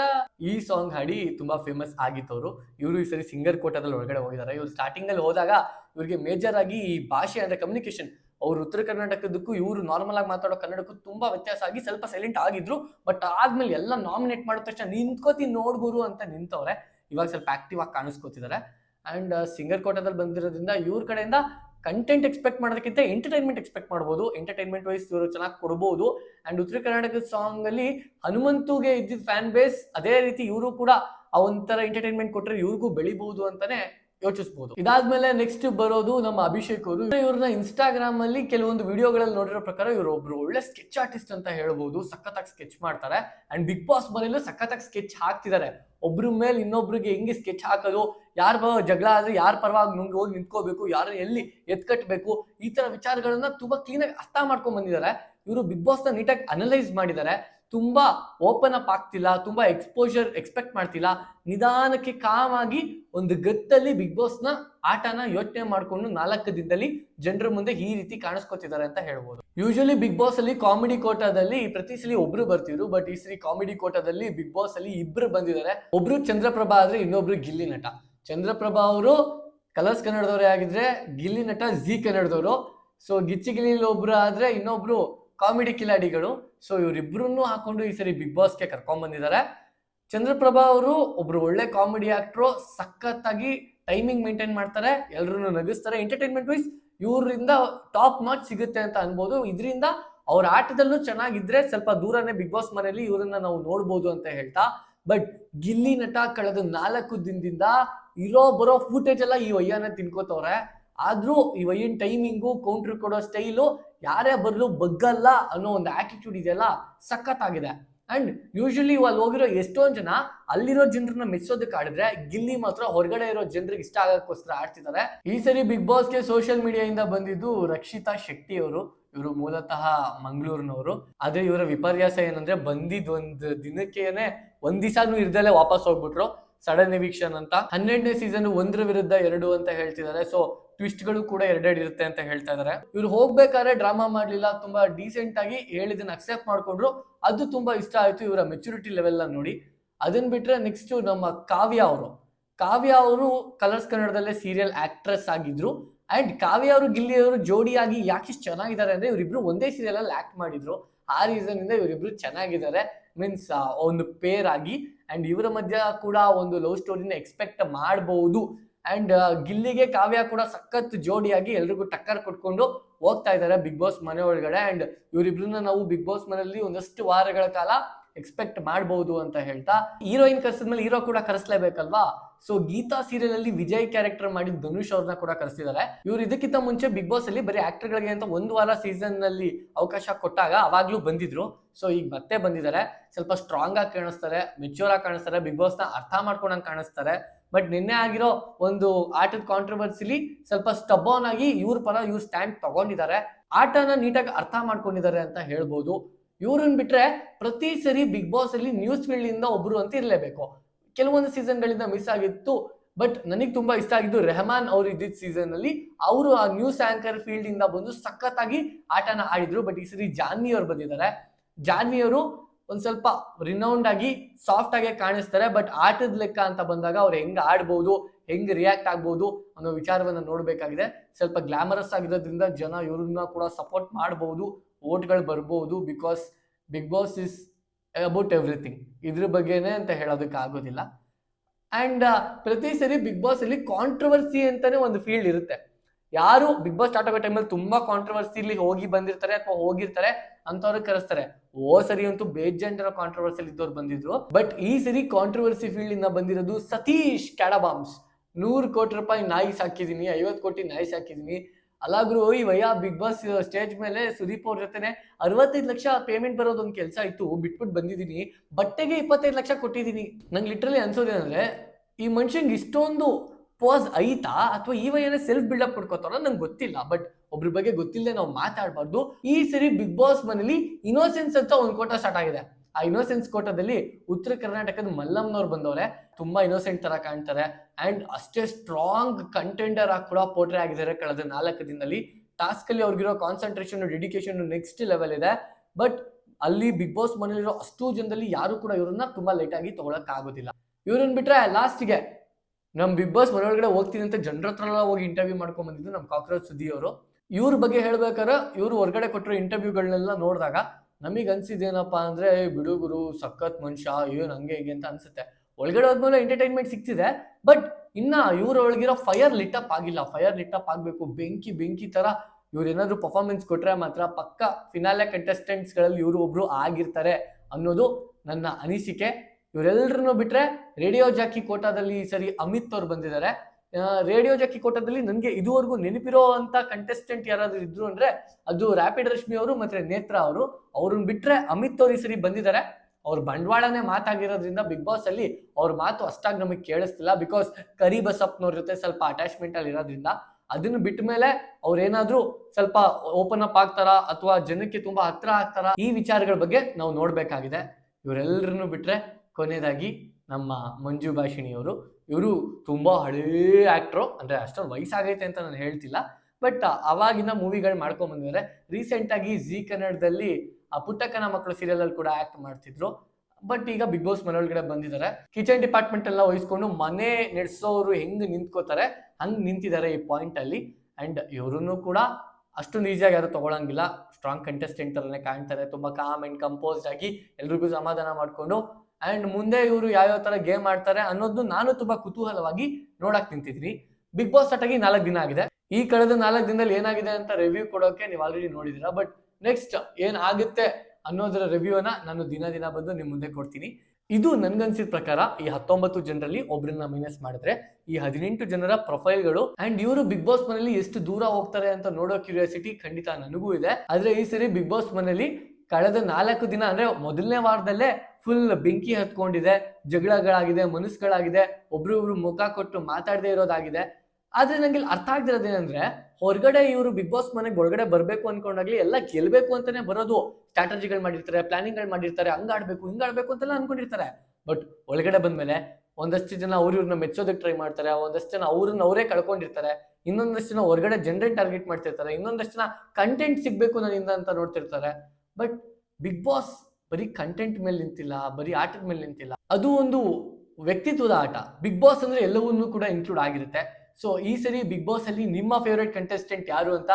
ಈ ಸಾಂಗ್ ಹಾಡಿ ತುಂಬಾ ಫೇಮಸ್ ಆಗಿತ್ತವರು. ಇವರು ಈ ಸರಿ ಸಿಂಗರ್ ಕೋಟಾದಲ್ಲಿ ಒಳಗಡೆ ಹೋಗಿದ್ದಾರೆ. ಇವರು ಸ್ಟಾರ್ಟಿಂಗ್ ಅಲ್ಲಿ ಹೋದಾಗ ಇವರಿಗೆ ಮೇಜರ್ ಆಗಿ ಈ ಭಾಷೆ ಅಂದ್ರೆ ಕಮ್ಯುನಿಕೇಶನ್ ಅವ್ರು ಉತ್ತರ ಕರ್ನಾಟಕದಕ್ಕೂ ಇವರು ನಾರ್ಮಲ್ ಆಗಿ ಮಾತಾಡೋ ಕನ್ನಡಕ್ಕೂ ತುಂಬಾ ವ್ಯತ್ಯಾಸ ಆಗಿ ಸ್ವಲ್ಪ ಸೈಲೆಂಟ್ ಆಗಿದ್ರು ಬಟ್ ಆದ್ಮೇಲೆ ಎಲ್ಲ ನಾಮಿನೇಟ್ ಮಾಡಿದ ತಕ್ಷಣ ನಿಂತ್ಕೋತೀನಿ ನೋಡ್ಗುರು ಅಂತ ನಿಂತವ್ರೆ. ಇವಾಗ ಸ್ವಲ್ಪ ಆಕ್ಟಿವ್ ಆಗಿ ಕಾಣಿಸ್ಕೋತಿದ್ದಾರೆ ಅಂಡ್ ಸಿಂಗರ್ ಕೋಟದಲ್ಲಿ ಬಂದಿರೋದ್ರಿಂದ ಇವ್ರ ಕಡೆಯಿಂದ ಕಂಟೆಂಟ್ ಎಕ್ಸ್ಪೆಕ್ಟ್ ಮಾಡೋದಕ್ಕಿಂತ ಎಂಟರ್ಟೈನ್ಮೆಂಟ್ ಎಕ್ಸ್ಪೆಕ್ಟ್ ಮಾಡ್ಬೋದು. ಎಂಟರ್ಟೈನ್ಮೆಂಟ್ ವೈಸ್ ಇವರು ಚೆನ್ನಾಗಿ ಕೊಡ್ಬೋದು. ಅಂಡ್ ಉತ್ತರ ಕರ್ನಾಟಕದ ಸಾಂಗ್ ಅಲ್ಲಿ ಹನುಮಂತುಗೆ ಇದ್ದಿದ್ದ ಫ್ಯಾನ್ ಬೇಸ್ ಅದೇ ರೀತಿ ಇವರು ಕೂಡ ಆ ಒಂಥರ ಎಂಟರ್ಟೈನ್ಮೆಂಟ್ ಕೊಟ್ಟರೆ ಇವ್ರಿಗೂ ಬೆಳಿಬಹುದು ಅಂತಾನೆ ಯೋಚಿಸಬಹುದು ಇದಾದ್ಮೇಲೆ ನೆಕ್ಸ್ಟ್ ಬರೋದು ನಮ್ಮ ಅಭಿಷೇಕ್ ಅವರು. ಇವ್ರನ್ನ ಇನ್ಸ್ಟಾಗ್ರಾಮ್ ಅಲ್ಲಿ ಕೆಲವೊಂದು ವಿಡಿಯೋಗಳಲ್ಲಿ ನೋಡಿರೋ ಪ್ರಕಾರ ಇವರು ಒಬ್ರು ಒಳ್ಳೆ ಸ್ಕೆಚ್ ಆರ್ಟಿಸ್ಟ್ ಅಂತ ಹೇಳ್ಬೋದು. ಸಖತ್ತಾಗಿ ಸ್ಕೆಚ್ ಮಾಡ್ತಾರೆ. ಅಂಡ್ ಬಿಗ್ ಬಾಸ್ ಮನೇಲೂ ಸಖತ್ತಾಗಿ ಸ್ಕೆಚ್ ಹಾಕ್ತಿದ್ದಾರೆ. ಒಬ್ರ ಮೇಲೆ ಇನ್ನೊಬ್ರಿಗೆ ಹೆಂಗೆ ಸ್ಕೆಚ್ ಹಾಕೋದು, ಯಾರ ಜಗಳ ಆದ್ರೆ ಯಾರ ಪರವಾಗಿ ನುಂಗಿ ಹೋಗಿ ನಿಂತ್ಕೋಬೇಕು, ಯಾರು ಎಲ್ಲಿ ಎತ್ಕಟ್ಬೇಕು, ಈ ತರ ವಿಚಾರಗಳನ್ನ ತುಂಬಾ ಕ್ಲೀನಾಗಿ ಅರ್ಥ ಮಾಡ್ಕೊಂಡ್ ಬಂದಿದ್ದಾರೆ. ಇವರು ಬಿಗ್ ಬಾಸ್ನ ನೀಟಾಗಿ ಅನಲೈಸ್ ಮಾಡಿದ್ದಾರೆ. ತುಂಬಾ ಓಪನ್ ಅಪ್ ಆಗ್ತಿಲ್ಲ, ತುಂಬಾ ಎಕ್ಸ್ಪೋಜರ್ ಎಕ್ಸ್ಪೆಕ್ಟ್ ಮಾಡ್ತಿಲ್ಲ, ನಿಧಾನಕ್ಕೆ ಕಾಮಾಗಿ ಒಂದು ಗತ್ತಲ್ಲಿ ಬಿಗ್ ಬಾಸ್ನ ಆಟನ ಯೋಚನೆ ಮಾಡ್ಕೊಂಡು ನಾಲ್ಕು ದಿನದಲ್ಲಿ ಜನರ ಮುಂದೆ ಈ ರೀತಿ ಕಾಣಿಸ್ಕೊತಿದ್ದಾರೆ ಅಂತ ಹೇಳ್ಬೋದು. ಯೂಶಲಿ ಬಿಗ್ ಬಾಸ್ ಅಲ್ಲಿ ಕಾಮಿಡಿ ಕೋಟಾದಲ್ಲಿ ಪ್ರತಿ ಸಲ ಒಬ್ರು ಬರ್ತಿದ್ರು ಬಟ್ ಈ ಸರಿ ಕಾಮಿಡಿ ಕೋಟಾದಲ್ಲಿ ಬಿಗ್ ಬಾಸ್ ಅಲ್ಲಿ ಇಬ್ರು ಬಂದಿದ್ದಾರೆ. ಒಬ್ರು ಚಂದ್ರಪ್ರಭಾ ಆದ್ರೆ ಇನ್ನೊಬ್ರು ಗಿಲ್ಲಿ ನಟ. ಚಂದ್ರಪ್ರಭಾ ಅವರು ಕಲರ್ಸ್ ಕನ್ನಡದವರೇ ಆಗಿದ್ರೆ ಗಿಲ್ಲಿ ನಟ ಜಿ ಕನ್ನಡದವರು. ಸೊ ಗಿಚ್ಚಿ ಗಿಲ್ಲಿ ಒಬ್ರು ಆದ್ರೆ ಇನ್ನೊಬ್ರು ಕಾಮಿಡಿ ಕಿಲಾಡಿಗಳು. ಸೊ ಇವರಿಬ್ರು ಹಾಕೊಂಡು ಈ ಸರಿ ಬಿಗ್ ಬಾಸ್ಗೆ ಕರ್ಕೊಂಡ್ ಬಂದಿದ್ದಾರೆ. ಚಂದ್ರಪ್ರಭಾ ಅವರು ಒಬ್ರು ಒಳ್ಳೆ ಕಾಮಿಡಿ ಆಕ್ಟ್ರು ಸಖತ್ತಾಗಿ ಟೈಮಿಂಗ್ ಮೇಂಟೈನ್ ಮಾಡ್ತಾರೆ ಎಲ್ರು ನಗಿಸ್ತಾರೆ. ಎಂಟರ್ಟೈನ್ಮೆಂಟ್ ವೈಸ್ ಇವರಿಂದ ಟಾಪ್ ಮಾರ್ಕ್ ಸಿಗುತ್ತೆ ಅಂತ ಅನ್ಬೋದು. ಇದರಿಂದ ಅವ್ರ ಆಟದಲ್ಲೂ ಚೆನ್ನಾಗಿದ್ರೆ ಸ್ವಲ್ಪ ದೂರನೇ ಬಿಗ್ ಬಾಸ್ ಮನೆಯಲ್ಲಿ ಇವರನ್ನ ನಾವು ನೋಡ್ಬೋದು ಅಂತ ಹೇಳ್ತಾ. ಬಟ್ ಗಿಲ್ಲಿ ನಟ ಕಳೆದ ನಾಲ್ಕು ದಿನದಿಂದ ಇರೋ ಬರೋ ಫೂಟೇಜ್ ಎಲ್ಲ ಈ ವಯ್ಯನ ತಿನ್ಕೋತವ್ರೆ. ಆದ್ರೂ ಈ ವಯ್ಯನ್ ಟೈಮಿಂಗು ಕೌಂಟರ್ ಕೊಡೋ ಸ್ಟೈಲು ಯಾರೇ ಬರಲು ಬಗ್ಗಲ್ಲ ಅನ್ನೋ ಒಂದು ಆಟಿಟ್ಯೂಡ್ ಇದೆಯಲ್ಲ ಸಖತ್ತಾಗಿದೆ. ಅಂಡ್ ಯೂಶಲಿ ಅಲ್ಲಿ ಹೋಗಿರೋ ಎಷ್ಟೊಂದ್ ಜನ ಅಲ್ಲಿರೋ ಜನರನ್ನ ಮೆಚ್ಚೋದಕ್ಕೆ ಆಡಿದ್ರೆ ಗಿಲ್ಲಿ ಮಾತ್ರ ಹೊರಗಡೆ ಇರೋ ಜನರಿಗೆ ಇಷ್ಟ ಆಗೋಕ್ಕೋಸ್ಕರ ಆಡ್ತಿದ್ದಾರೆ. ಈ ಸರಿ ಬಿಗ್ ಬಾಸ್ಗೆ ಸೋಷಿಯಲ್ ಮೀಡಿಯಾದಿಂದ ಬಂದಿದ್ದು ರಕ್ಷಿತಾ ಶೆಟ್ಟಿ ಅವರು. ಇವರು ಮೂಲತಃ ಮಂಗಳೂರಿನವರು. ಆದ್ರೆ ಇವರ ವಿಪರ್ಯಾಸ ಏನಂದ್ರೆ ಬಂದಿದ್ ಒಂದ್ ದಿನಕ್ಕೇನೆ ಒಂದ್ ದಿವಸನೂ ಇರ್ದಲ್ಲೇ ವಾಪಸ್ ಹೋಗ್ಬಿಟ್ರು. ಸಡನ್ ಎವಿಕ್ಷನ್ ಅಂತ. ಹನ್ನೆರಡನೇ ಸೀಸನ್ ಒಂದ್ರ ವಿರುದ್ಧ ಎರಡು ಅಂತ ಹೇಳ್ತಿದ್ದಾರೆ. ಸೊ ಟ್ವಿಸ್ಟ್ಗಳು ಕೂಡ ಎರಡೆರಡು ಇರುತ್ತೆ ಅಂತ ಹೇಳ್ತಾ ಇದಾರೆ ಇವ್ರು ಹೋಗ್ಬೇಕಾದ್ರೆ ಡ್ರಾಮಾ ಮಾಡ್ಲಿಲ್ಲ, ತುಂಬಾ ಡೀಸೆಂಟ್ ಆಗಿ ಹೇಳಿದನ್ನ ಅಕ್ಸೆಪ್ಟ್ ಮಾಡ್ಕೊಂಡ್ರು. ಅದು ತುಂಬಾ ಇಷ್ಟ ಆಯ್ತು ಇವರ ಮೆಚುರಿಟಿ ಲೆವೆಲ್ ನೋಡಿ. ಅದನ್ ಬಿಟ್ರೆ ನೆಕ್ಸ್ಟ್ ನಮ್ಮ ಕಾವ್ಯ ಅವರು. ಕಾವ್ಯ ಅವರು ಕಲರ್ಸ್ ಕನ್ನಡದಲ್ಲೇ ಸೀರಿಯಲ್ ಆಕ್ಟ್ರೆಸ್ ಆಗಿದ್ರು. ಅಂಡ್ ಕಾವ್ಯ ಅವರು, ಗಿಲ್ಲಿ ಅವರು ಜೋಡಿಯಾಗಿ ಯಾಕೆ ಇಷ್ಟು ಚೆನ್ನಾಗಿದ್ದಾರೆ ಅಂದ್ರೆ ಇವರಿಬ್ರು ಒಂದೇ ಸೀರಿಯಲ್ ಅಲ್ಲಿ ಆಕ್ಟ್ ಮಾಡಿದ್ರು. ಆ ರೀಸನ್ ಇಂದ ಇವರಿಬ್ರು ಚೆನ್ನಾಗಿದ್ದಾರೆ. ಮೀನ್ಸ್ ಒಂದು ಪೇರ್ ಆಗಿ. ಅಂಡ್ ಇವರ ಮಧ್ಯ ಕೂಡ ಒಂದು ಲವ್ ಸ್ಟೋರಿನ ಎಕ್ಸ್ಪೆಕ್ಟ್ ಮಾಡಬಹುದು ಅಂಡ್ ಗಿಲ್ಲಿಗೆ ಕಾವ್ಯ ಕೂಡ ಸಖತ್ ಜೋಡಿಯಾಗಿ ಎಲ್ರಿಗೂ ಟಕ್ಕರ್ ಕೊಟ್ಕೊಂಡು ಹೋಗ್ತಾ ಇದ್ದಾರೆ ಬಿಗ್ ಬಾಸ್ ಮನೆ ಒಳಗಡೆ. ಅಂಡ್ ಇವರಿಬ್ರನ್ನ ನಾವು ಬಿಗ್ ಬಾಸ್ ಮನೆಯಲ್ಲಿ ಒಂದಷ್ಟು ವಾರಗಳ ಕಾಲ ಎಕ್ಸ್ಪೆಕ್ಟ್ ಮಾಡಬಹುದು ಅಂತ ಹೇಳ್ತಾ ಹೀರೋಯಿನ್ ಕರ್ಸಿದ್ಮೇಲೆ ಹೀರೋ ಕೂಡ ಕರೆಸ್ಲೇಬೇಕಲ್ವಾ? ಸೊ ಗೀತಾ ಸೀರಿಯಲ್ ಅಲ್ಲಿ ವಿಜಯ್ ಕ್ಯಾರೆಕ್ಟರ್ ಮಾಡಿದ ಧನುಷ್ ಅವ್ರನ್ನ ಕೂಡ ಕರೆಸಿದ್ದಾರೆ ಇವ್ರು ಇದಕ್ಕಿಂತ ಮುಂಚೆ ಬಿಗ್ ಬಾಸ್ ಅಲ್ಲಿ ಬರೀ ಆಕ್ಟರ್ ಗಳಿಗೆ ಅಂತ ಒಂದು ವಾರ ಸೀಸನ್ನಲ್ಲಿ ಅವಕಾಶ ಕೊಟ್ಟಾಗ ಅವಾಗ್ಲೂ ಬಂದಿದ್ರು. ಸೊ ಈಗ ಮತ್ತೆ ಬಂದಿದ್ದಾರೆ ಸ್ವಲ್ಪ ಸ್ಟ್ರಾಂಗ್ ಆಗಿ ಕಾಣಿಸ್ತಾರೆ ಮೆಚ್ಯೂರ್ ಆಗಿ ಕಾಣಿಸ್ತಾರೆ ಬಿಗ್ ಬಾಸ್ನ ಅರ್ಥ ಮಾಡ್ಕೊಂಡಂಗೆ ಕಾಣಿಸ್ತಾರೆ. ಬಟ್ ನಿನ್ನೆ ಆಗಿರೋ ಒಂದು ಆಟದ ಕಾಂಟ್ರವರ್ಸಿಲಿ ಸ್ವಲ್ಪ ಸ್ಟಬೋನ್ ಆಗಿ ಇವ್ರ ಪರ ಇವ್ರ ಸ್ಟ್ಯಾಂಡ್ ತಗೊಂಡಿದ್ದಾರೆ ಆಟನ ನೀಟಾಗಿ ಅರ್ಥ ಮಾಡ್ಕೊಂಡಿದ್ದಾರೆ ಅಂತ ಹೇಳ್ಬೋದು. ಇವ್ರನ್ನ ಬಿಟ್ರೆ ಪ್ರತಿ ಸರಿ ಬಿಗ್ ಬಾಸ್ ಅಲ್ಲಿ ನ್ಯೂಸ್ ಫೀಲ್ಡ್ ಇಂದ ಒಬ್ರು ಅಂತ ಇರಲೇಬೇಕು. ಕೆಲವೊಂದು ಸೀಸನ್ ಗಳಿಂದ ಮಿಸ್ ಆಗಿತ್ತು ಬಟ್ ನನಗೆ ತುಂಬಾ ಇಷ್ಟ ಆಗಿದ್ದು ರೆಹಮಾನ್ ಅವ್ರು ಇದ್ದಿದ್ದ ಸೀಸನ್ ಅಲ್ಲಿ ಅವರು ಆ ನ್ಯೂಸ್ ಆಂಕರ್ ಫೀಲ್ಡ್ ಇಂದ ಬಂದು ಸಖತ್ತಾಗಿ ಆಟನ ಆಡಿದ್ರು ಬಟ್ ಈ ಸರಿ ಜಾನ್ವಿ ಅವ್ರು ಬಂದಿದ್ದಾರೆ. ಜಾನ್ವಿ ಅವರು ಒಂದ್ ಸ್ವಲ್ಪ ರಿನೌಂಡ್ ಆಗಿ ಸಾಫ್ಟ್ ಆಗಿ ಕಾಣಿಸ್ತಾರೆ ಬಟ್ ಆಟದ ಲೆಕ್ಕ ಅಂತ ಬಂದಾಗ ಅವ್ರು ಹೆಂಗ್ ಆಡ್ಬೋದು, ಹೆಂಗ್ ರಿಯಾಕ್ಟ್ ಆಗ್ಬೋದು ಅನ್ನೋ ವಿಚಾರವನ್ನ ನೋಡ್ಬೇಕಾಗಿದೆ. ಸ್ವಲ್ಪ ಗ್ಲಾಮರಸ್ ಆಗಿರೋದ್ರಿಂದ ಜನ ಇವ್ರನ್ನ ಕೂಡ ಸಪೋರ್ಟ್ ಮಾಡಬಹುದು ಓಟ್ಗಳು ಬರ್ಬೋದು because Bigg Boss is about everything ಇದ್ರ ಬಗ್ಗೆನೇ ಅಂತ ಹೇಳೋದಕ್ಕೆ ಆಗೋದಿಲ್ಲ. ಆ್ಯಂಡ್ ಪ್ರತಿ ಸರಿ ಬಿಗ್ ಬಾಸಲ್ಲಿ ಕಾಂಟ್ರವರ್ಸಿ ಅಂತಲೇ ಒಂದು ಫೀಲ್ಡ್ ಇರುತ್ತೆ. ಯಾರು ಬಿಗ್ ಬಾಸ್ ಸ್ಟಾರ್ಟ್ ಆಗೋ ಟೈಮಲ್ಲಿ ತುಂಬ ಕಾಂಟ್ರವರ್ಸಿಲಿ ಹೋಗಿ ಬಂದಿರ್ತಾರೆ ಅಥವಾ ಹೋಗಿರ್ತಾರೆ ಅಂತವ್ರಿಗೆ ಕರೆಸ್ತಾರೆ. ಓ ಸರಿ ಅಂತೂ ಬೇಜನ್ ಜನ ಕಾಂಟ್ರವರ್ಸಿಯಲ್ಲಿ ಇದ್ದವ್ರು ಬಂದಿದ್ರು. ಬಟ್ ಈ ಸರಿ ಕಾಂಟ್ರವರ್ಸಿ ಫೀಲ್ಡ್ ಇಂದ ಬಂದಿರೋದು ಸತೀಶ್ ಕ್ಯಾಡಬಾಮ್ಸ್. ನೂರು ಕೋಟಿ ರೂಪಾಯಿ ನಾಯಿ ಸಾಕಿದ್ದೀನಿ ಐವತ್ತು ಕೋಟಿ ನಾಯಿ ಸಾಕಿದೀನಿ. ಅಲಾಗ್ರು ಈ ವಯ್ಯ ಬಿಗ್ ಬಾಸ್ ಸ್ಟೇಜ್ ಮೇಲೆ ಸುದೀಪ್ ಅವ್ರ ಜೊತೆನೆ ಅರವತ್ತೈದು ಲಕ್ಷ ಪೇಮೆಂಟ್ ಬರೋದೊಂದು ಕೆಲಸ ಇತ್ತು ಬಿಟ್ಬಿಟ್ಟು ಬಂದಿದ್ದೀನಿ. ಬಟ್ಟೆಗೆ ಇಪ್ಪತ್ತೈದು ಲಕ್ಷ ಕೊಟ್ಟಿದ್ದೀನಿ. ನಂಗೆ ಲಿಟ್ರಲಿ ಅನ್ಸೋದೇನಂದ್ರೆ ಈ ಮನುಷ್ಯಂಗೆ ಇಷ್ಟೊಂದು ಪಾಸ್ ಐತಾ? ಅಥವಾ ಈ ವಯನ ಸೆಲ್ಫ್ ಬಿಲ್ಡಪ್ ಕೊಡ್ಕೋತಾರ ನಂಗೆ ಗೊತ್ತಿಲ್ಲ. ಬಟ್ ಒಬ್ರ ಬಗ್ಗೆ ಗೊತ್ತಿಲ್ಲದೆ ನಾವು ಮಾತಾಡಬಾರ್ದು. ಈ ಸರಿ ಬಿಗ್ ಬಾಸ್ ಮನೇಲಿ ಇನೋಸೆನ್ಸ್ ಅಂತ ಒಂದು ಕೋಟ ಸ್ಟಾರ್ಟ್ ಆಗಿದೆ. ಆ ಇನ್ನೋಸೆನ್ಸ್ ಕೋಟದಲ್ಲಿ ಉತ್ತರ ಕರ್ನಾಟಕದ ಮಲ್ಲಮ್ಮನವ್ರು ಬಂದವ್ರೆ. ತುಂಬಾ ಇನೋಸೆಂಟ್ ತರ ಕಾಣ್ತಾರೆ. ಅಂಡ್ ಅಷ್ಟೇ ಸ್ಟ್ರಾಂಗ್ ಕಂಟೆಂಡರ್ ಆಗಿ ಕೂಡ ಪೋಟ್ರೆ ಆಗಿದ್ದಾರೆ ಕಳೆದ ನಾಲ್ಕು ದಿನದಲ್ಲಿ. ಟಾಸ್ಕ್ ಅಲ್ಲಿ ಅವ್ರಿಗಿರೋ ಕಾನ್ಸಂಟ್ರೇಷನ್ ಡೆಡಿಕೇಶನ್ ನೆಕ್ಸ್ಟ್ ಲೆವೆಲ್ ಇದೆ. ಬಟ್ ಅಲ್ಲಿ ಬಿಗ್ ಬಾಸ್ ಮನೆಯಲ್ಲಿರೋ ಅಷ್ಟು ಜನದಲ್ಲಿ ಯಾರು ಕೂಡ ಇವ್ರನ್ನ ತುಂಬಾ ಲೇಟ್ ಆಗಿ ತಗೊಳಕ್ ಆಗೋದಿಲ್ಲ. ಇವ್ರನ್ನ ಬಿಟ್ರೆ ಲಾಸ್ಟ್ಗೆ ನಮ್ ಬಿಗ್ ಬಾಸ್ ಮನೆಯೊಳಗಡೆ ಹೋಗ್ತೀನಿ ಅಂತ ಜನರ ಹತ್ರ ಹೋಗಿ ಇಂಟರ್ವ್ಯೂ ಮಾಡ್ಕೊಂಡ್ ಬಂದಿದ್ದು ನಮ್ ಕಾಕ್ರೋಚ್ ಸುದ್ದಿ ಅವರು. ಇವ್ರ ಬಗ್ಗೆ ಹೇಳ್ಬೇಕಾದ್ರೆ ಇವ್ರು ಹೊರಗಡೆ ಕೊಟ್ಟಿರೋ ಇಂಟರ್ವ್ಯೂಗಳನ್ನೆಲ್ಲ ನೋಡಿದಾಗ ನಮಗೆ ಅನ್ಸಿದ್ದೇನಪ್ಪ ಅಂದ್ರೆ ಬಿಡು ಗುರು, ಸಖತ್ ಮನುಷ್ಯ ಏನ್ ಹಂಗೆ ಹೀಗೆ ಅಂತ ಅನ್ಸುತ್ತೆ. ಒಳಗಡೆ ಹೋದ್ಮೇಲೆ ಎಂಟರ್ಟೈನ್ಮೆಂಟ್ ಸಿಕ್ತಿದೆ ಬಟ್ ಇನ್ನ ಇವ್ರ ಒಳಗಿರೋ ಫೈರ್ ಲಿಟಪ್ ಆಗಿಲ್ಲ. ಫೈರ್ ಲಿಟಪ್ ಆಗಬೇಕು. ಬೆಂಕಿ ಬೆಂಕಿ ತರ ಇವ್ರು ಏನಾದ್ರು ಪರ್ಫಾರ್ಮೆನ್ಸ್ ಕೊಟ್ರೆ ಮಾತ್ರ ಪಕ್ಕ ಫಿನಾಲೆ ಕಂಟೆಸ್ಟೆಂಟ್ಸ್ಗಳಲ್ಲಿ ಇವರು ಒಬ್ರು ಆಗಿರ್ತಾರೆ ಅನ್ನೋದು ನನ್ನ ಅನಿಸಿಕೆ. ಇವರೆಲ್ಲರನ್ನು ಬಿಟ್ರೆ, ರೇಡಿಯೋ ಜಾಕಿ ಕೋಟಾದಲ್ಲಿ ಈ ಸರಿ ಅಮಿತ್ ಅವ್ರು ಬಂದಿದ್ದಾರೆ. ರೇಡಿಯೋ ಜಕ್ಕಿ ಕೋಟದಲ್ಲಿ ನನಗೆ ಇದುವರೆಗೂ ನೆನಪಿರೋ ಅಂತ ಕಂಟೆಸ್ಟೆಂಟ್ ಯಾರಾದರೂ ಇದ್ರು ಅಂದ್ರೆ ಅದು ರ್ಯಾಪಿಡ್ ರಶ್ಮಿ ಅವರು ಮತ್ತೆ ನೇತ್ರ ಅವರು. ಅವ್ರನ್ನ ಬಿಟ್ರೆ ಅಮಿತ್ ಅವ್ರು ಈ ಸರಿ ಬಂದಿದ್ದಾರೆ. ಅವ್ರ ಬಂಡವಾಳನೇ ಮಾತಾಗಿರೋದ್ರಿಂದ ಬಿಗ್ ಬಾಸ್ ಅಲ್ಲಿ ಅವ್ರ ಮಾತು ಅಷ್ಟಾಗಿ ನಮಗೆ ಕೇಳಿಸ್ತಿಲ್ಲ. ಬಿಕಾಸ್ ಕರಿ ಬಸಪ್ಪನವ್ರ ಜೊತೆ ಸ್ವಲ್ಪ ಅಟ್ಯಾಚ್ಮೆಂಟ್ ಅಲ್ಲಿ ಇರೋದ್ರಿಂದ ಅದನ್ನು ಬಿಟ್ಟ ಮೇಲೆ ಅವ್ರೇನಾದ್ರೂ ಸ್ವಲ್ಪ ಓಪನ್ ಅಪ್ ಆಗ್ತಾರಾ ಅಥವಾ ಜನಕ್ಕೆ ತುಂಬಾ ಹತ್ರ ಆಗ್ತಾರಾ ಈ ವಿಚಾರಗಳ ಬಗ್ಗೆ ನಾವು ನೋಡ್ಬೇಕಾಗಿದೆ. ಇವರೆಲ್ಲರನ್ನು ಬಿಟ್ರೆ ಕೊನೆಯದಾಗಿ ನಮ್ಮ ಮಂಜು ಭಾಷಿಣಿಯವರು. ಇವರು ತುಂಬ ಹಳೇ ಆ್ಯಕ್ಟ್ರು ಅಂದರೆ ಅಷ್ಟೊಂದು ವಯಸ್ಸಾಗೈತೆ ಅಂತ ನಾನು ಹೇಳ್ತಿಲ್ಲ. ಬಟ್ ಅವಾಗಿನ ಮೂವಿಗಳು ಮಾಡ್ಕೊಂಡು ಬಂದಿದ್ದಾರೆ. ರೀಸೆಂಟಾಗಿ ಜಿ ಕನ್ನಡದಲ್ಲಿ, ಆ, ಪುಟ್ಟಕ್ಕನ ಮಕ್ಕಳು ಸೀರಿಯಲಲ್ಲಿ ಕೂಡ ಆ್ಯಕ್ಟ್ ಮಾಡ್ತಿದ್ರು. ಬಟ್ ಈಗ ಬಿಗ್ ಬಾಸ್ ಮನೆ ಒಳಗಡೆ ಬಂದಿದ್ದಾರೆ. ಕಿಚನ್ ಡಿಪಾರ್ಟ್ಮೆಂಟ್ ಎಲ್ಲ ವಹಿಸ್ಕೊಂಡು ಮನೆ ನಡೆಸೋರು ಹೆಂಗೆ ನಿಂತ್ಕೋತಾರೆ, ಹಂಗೆ ನಿಂತಿದ್ದಾರೆ ಈ ಪಾಯಿಂಟಲ್ಲಿ ಆ್ಯಂಡ್ ಇವ್ರನ್ನು ಕೂಡ ಅಷ್ಟೊಂದು ಈಸಿಯಾಗಿ ಯಾರು ತೊಗೊಳಂಗಿಲ್ಲ. ಸ್ಟ್ರಾಂಗ್ ಕಂಟೆಸ್ಟೆಂಟ್ ಥರನೇ ಕಾಣ್ತಾರೆ. ತುಂಬ ಕಾಮ್ ಆ್ಯಂಡ್ ಕಂಪೋಸ್ಡ್ ಆಗಿ ಎಲ್ರಿಗೂ ಸಮಾಧಾನ ಮಾಡ್ಕೊಂಡು ಅಂಡ್ ಮುಂದೆ ಇವರು ಯಾವ್ಯಾವ ತರ ಗೇಮ್ ಆಡ್ತಾರೆ ಅನ್ನೋದನ್ನು ನಾನು ತುಂಬಾ ಕುತೂಹಲವಾಗಿ ನೋಡಕ್ ನಿಂತಿದ್ದೀನಿ ಬಿಗ್ ಬಾಸ್ ಆಗಿ ನಾಲ್ಕು ದಿನ ಆಗಿದೆ. ಈ ಕಳೆದ ನಾಲ್ಕು ದಿನದಲ್ಲಿ ಏನಾಗಿದೆ ಅಂತ ರಿವ್ಯೂ ಕೊಡೋಕೆ ನೀವು ಆಲ್ರೆಡಿ ನೋಡಿದಿರಾ ಬಟ್ ನೆಕ್ಸ್ಟ್ ಏನ್ ಆಗುತ್ತೆ ಅನ್ನೋದರ ರಿವ್ಯೂನ ನಾನು ದಿನ ದಿನ ಬಂದು ನಿಮ್ಮ ಮುಂದೆ ಕೊಡ್ತೀನಿ. ಇದು ನನ್ಗನ್ಸಿದ ಪ್ರಕಾರ ಈ ಹತ್ತೊಂಬತ್ತು ಜನರಲ್ಲಿ ಒಬ್ರನ್ನ ಮೈನಸ್ ಮಾಡಿದ್ರೆ ಈ ಹದಿನೆಂಟು ಜನರ ಪ್ರೊಫೈಲ್ಗಳು ಅಂಡ್ ಇವರು ಬಿಗ್ ಬಾಸ್ ಮನೆಯಲ್ಲಿ ಎಷ್ಟು ದೂರ ಹೋಗ್ತಾರೆ ಅಂತ ನೋಡೋ ಕ್ಯೂರಿಯಾಸಿಟಿ ಖಂಡಿತ ನನಗೂ ಇದೆ. ಆದ್ರೆ ಈ ಸರಿ ಬಿಗ್ ಬಾಸ್ ಮನೇಲಿ ಕಳೆದ ನಾಲ್ಕು ದಿನ, ಅಂದ್ರೆ ಮೊದಲನೇ ವಾರದಲ್ಲೇ ಫುಲ್ ಬೆಂಕಿ ಹತ್ಕೊಂಡಿದೆ, ಜಗಳಗಳಾಗಿದೆ, ಮನಸ್ಸುಗಳಾಗಿದೆ ಒಬ್ರು ಮುಖ ಕೊಟ್ಟು ಮಾತಾಡದೇ ಇರೋದಾಗಿದೆ. ಆದ್ರೆ ನಂಗೆ ಅರ್ಥ ಆಗ್ದಿರೋದೇನಂದ್ರೆ ಹೊರಗಡೆ ಇವರು ಬಿಗ್ ಬಾಸ್ ಮನೆಗೆ ಒಳಗಡೆ ಬರಬೇಕು ಅನ್ಕೊಂಡಾಗ್ಲಿ ಎಲ್ಲ ಗೆಲ್ಬೇಕು ಅಂತಾನೆ ಬರೋದು. ಸ್ಟ್ರಾಟಜಿಗಳು ಮಾಡಿರ್ತಾರೆ ಪ್ಲಾನಿಂಗ್ಗಳು ಮಾಡಿರ್ತಾರೆ, ಹಂಗಾಡ್ಬೇಕು ಆಡ್ಬೇಕು ಹಿಂಗ್ ಆಡ್ಬೇಕು ಅಂತೆಲ್ಲ ಅನ್ಕೊಂಡಿರ್ತಾರೆ. ಬಟ್ ಒಳಗಡೆ ಬಂದ್ಮೇಲೆ ಒಂದಷ್ಟು ಜನ ಅವ್ರ ಇವ್ರನ್ನ ಮೆಚ್ಚೋದಕ್ಕೆ ಟ್ರೈ ಮಾಡ್ತಾರೆ, ಒಂದಷ್ಟು ಜನ ಅವ್ರನ್ನ ಅವರೇ ಕಳ್ಕೊಂಡಿರ್ತಾರೆ. ಇನ್ನೊಂದಷ್ಟು ಜನ ಹೊರಗಡೆ ಜನರೇ ಟಾರ್ಗೆಟ್ ಮಾಡ್ತಿರ್ತಾರೆ, ಇನ್ನೊಂದಷ್ಟು ಜನ ಕಂಟೆಂಟ್ ಸಿಗ್ಬೇಕು ನನ್ನಿಂದ ಅಂತ ನೋಡ್ತಿರ್ತಾರೆ. ಬಟ್ ಬಿಗ್ ಬಾಸ್ ಬರೀ ಕಂಟೆಂಟ್ ಮೇಲೆ ನಿಂತಿಲ್ಲ, ಬರೀ ಆಟದ ಮೇಲೆ ನಿಂತಿಲ್ಲ. ಅದು ಒಂದು ವ್ಯಕ್ತಿತ್ವದ ಆಟ. ಬಿಗ್ ಬಾಸ್ ಅಂದ್ರೆ ಎಲ್ಲವನ್ನೂ ಕೂಡ ಇನ್ಕ್ಲೂಡ್ ಆಗಿರುತ್ತೆ. ಸೊ ಈ ಸರಿ ಬಿಗ್ ಬಾಸ್ ಅಲ್ಲಿ ನಿಮ್ಮ ಫೇವ್ರೇಟ್ ಕಂಟೆಸ್ಟೆಂಟ್ ಯಾರು ಅಂತ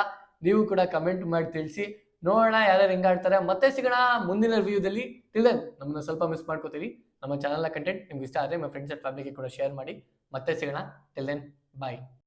ನೀವು ಕೂಡ ಕಮೆಂಟ್ ಮಾಡಿ ತಿಳಿಸಿ. ನೋಡೋಣ ಯಾರ್ಯಾರು ಹೆಂಗಾಡ್ತಾರೆ ಮತ್ತೆ ಸಿಗೋಣ ಮುಂದಿನ ರಿವ್ಯೂದಲ್ಲಿ ತಿಳಿದ ನಮ್ಮನ್ನ ಸ್ವಲ್ಪ ಮಿಸ್ ಮಾಡ್ಕೋತೀವಿ ನಮ್ಮ ಚಾನಲ್ನ ಕಂಟೆಂಟ್ ನಿಮ್ಗೆ ಇಷ್ಟ ಆದರೆ ನಿಮ್ಮ ಫ್ರೆಂಡ್ಸ್ ಅಂಡ್ ಫ್ಯಾಮಿಲಿಗೆ ಕೂಡ ಶೇರ್ ಮಾಡಿ. ಮತ್ತೆ ಸಿಗೋಣ. Till then bye